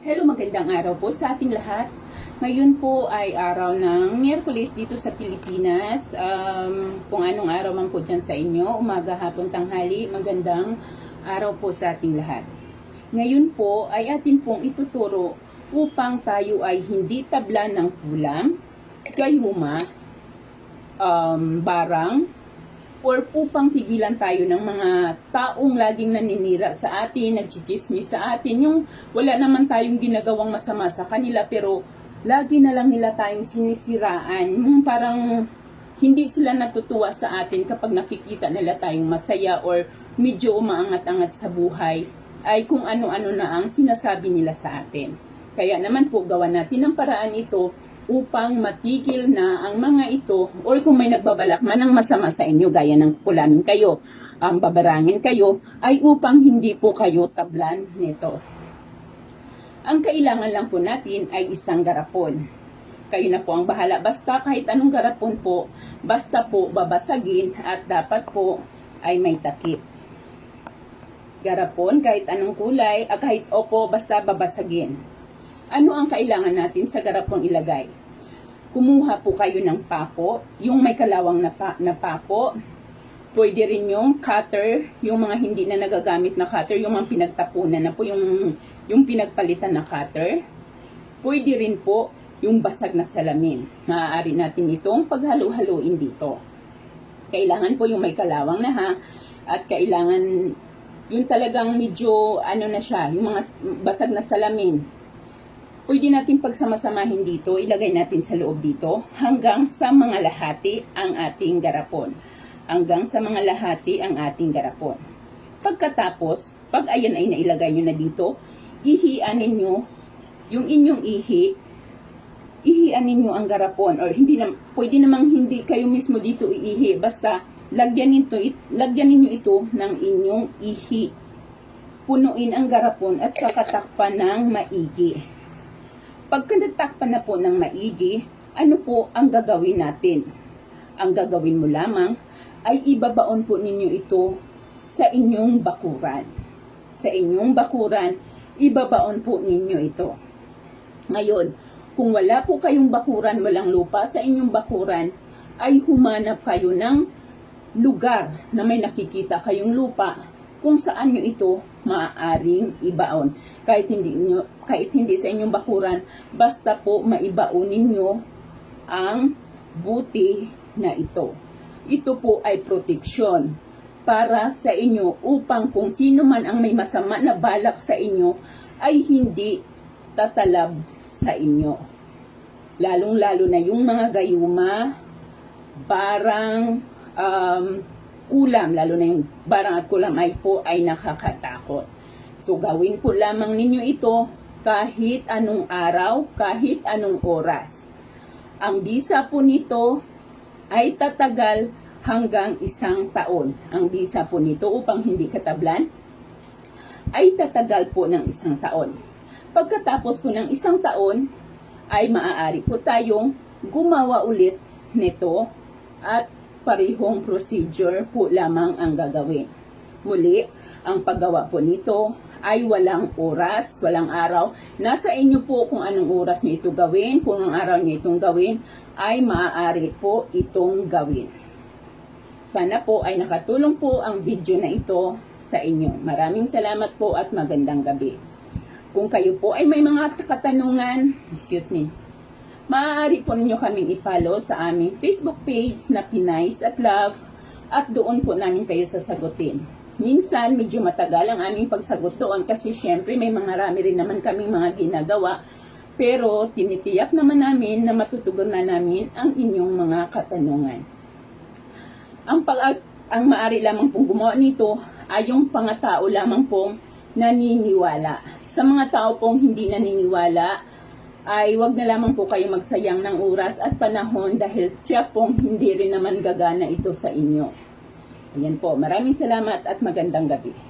Hello, magandang araw po sa ating lahat. Ngayon po ay araw ng Miyerkules dito sa Pilipinas. Um, kung anong araw man po dyan sa inyo, umaga, hapon, tanghali, magandang araw po sa ating lahat. Ngayon po ay atin pong ituturo upang tayo ay hindi tabla ng kulam, gayuma, um, barang, or upang tigilan tayo ng mga taong laging naninira sa atin, nagchichismis sa atin, yung wala naman tayong ginagawang masama sa kanila pero lagi na lang nila tayong sinisiraan. Yung parang hindi sila natutuwa sa atin kapag nakikita nila tayong masaya or medyo umaangat-angat sa buhay ay kung ano-ano na ang sinasabi nila sa atin. Kaya naman po gawa natin ang paraan ito upang matigil na ang mga ito or kung may nagbabalak man ng masama sa inyo gaya ng kulamin kayo, ang babarangin kayo, ay upang hindi po kayo tablan nito. Ang kailangan lang po natin ay isang garapon. Kayo na po ang bahala. Basta kahit anong garapon po, basta po babasagin at dapat po ay may takip. Garapon, kahit anong kulay, ah, kahit opo, basta babasagin. Ano ang kailangan natin sa garapon ilagay? Kumuha po kayo ng pako, yung may kalawang na, pa, na pako. Pwede rin yung cutter, yung mga hindi na nagagamit na cutter, yung mga pinagtapunan na po, yung, yung pinagpalitan na cutter. Pwede rin po yung basag na salamin. Maaari natin itong paghalo-haloin dito. Kailangan po yung may kalawang na ha, at kailangan yung talagang medyo ano na siya, yung mga basag na salamin. Pwede natin pagsamasamahin dito, ilagay natin sa loob dito. Hanggang sa mga lahati ang ating garapon. Hanggang sa mga lahati ang ating garapon. Pagkatapos, pag ayan ay nailagay nyo na dito, ihian ninyo yung inyong ihi, ihian ninyo ang garapon. Or hindi na pwede namang hindi kayo mismo dito iihi. Basta lagyan nito it, lagyan ninyo ito ng inyong ihi. Punuin ang garapon at saka takpan ng maigi pagka natakpan na po ng maigi ano po ang gagawin natin? Ang gagawin mo lamang ay ibabaon po ninyo ito sa inyong bakuran. Sa inyong bakuran ibabaon po ninyo ito. Ngayon, kung wala po kayong bakuran, walang lupa sa inyong bakuran, ay humanap kayo ng lugar na may nakikita kayong lupa kung saan nyo ito maaaring ibaon. Kahit hindi, nyo, kahit hindi sa inyong bakuran, basta po maibaon ninyo ang buti na ito. Ito po ay proteksyon para sa inyo upang kung sino man ang may masama na balak sa inyo ay hindi tatalab sa inyo. Lalong-lalo na yung mga gayuma, barang, um, kulam, lalo na yung barang at kulam ay po ay nakakatakot. So gawin po lamang ninyo ito kahit anong araw, kahit anong oras. Ang bisa po nito ay tatagal hanggang isang taon. Ang bisa po nito upang hindi katablan ay tatagal po ng isang taon. Pagkatapos po ng isang taon, ay maaari po tayong gumawa ulit nito at parehong procedure po lamang ang gagawin. Muli, ang paggawa po nito ay walang oras, walang araw. Nasa inyo po kung anong oras nyo ito gawin, kung anong araw nyo itong gawin, ay maaari po itong gawin. Sana po ay nakatulong po ang video na ito sa inyo. Maraming salamat po at magandang gabi. Kung kayo po ay may mga katanungan, excuse me, maaari po ninyo kaming ipalo sa aming Facebook page na Pinays at Love at doon po namin kayo sasagutin. Minsan, medyo matagal ang aming pagsagot doon kasi syempre may mga rami rin naman kaming mga ginagawa pero tinitiyak naman namin na matutugon na namin ang inyong mga katanungan. Ang pag ang maari lamang pong gumawa nito ay yung pangatao lamang pong naniniwala. Sa mga tao pong hindi naniniwala, ay wag na lamang po kayo magsayang ng oras at panahon dahil tiyak pong hindi rin naman gagana ito sa inyo. Ayan po, maraming salamat at magandang gabi.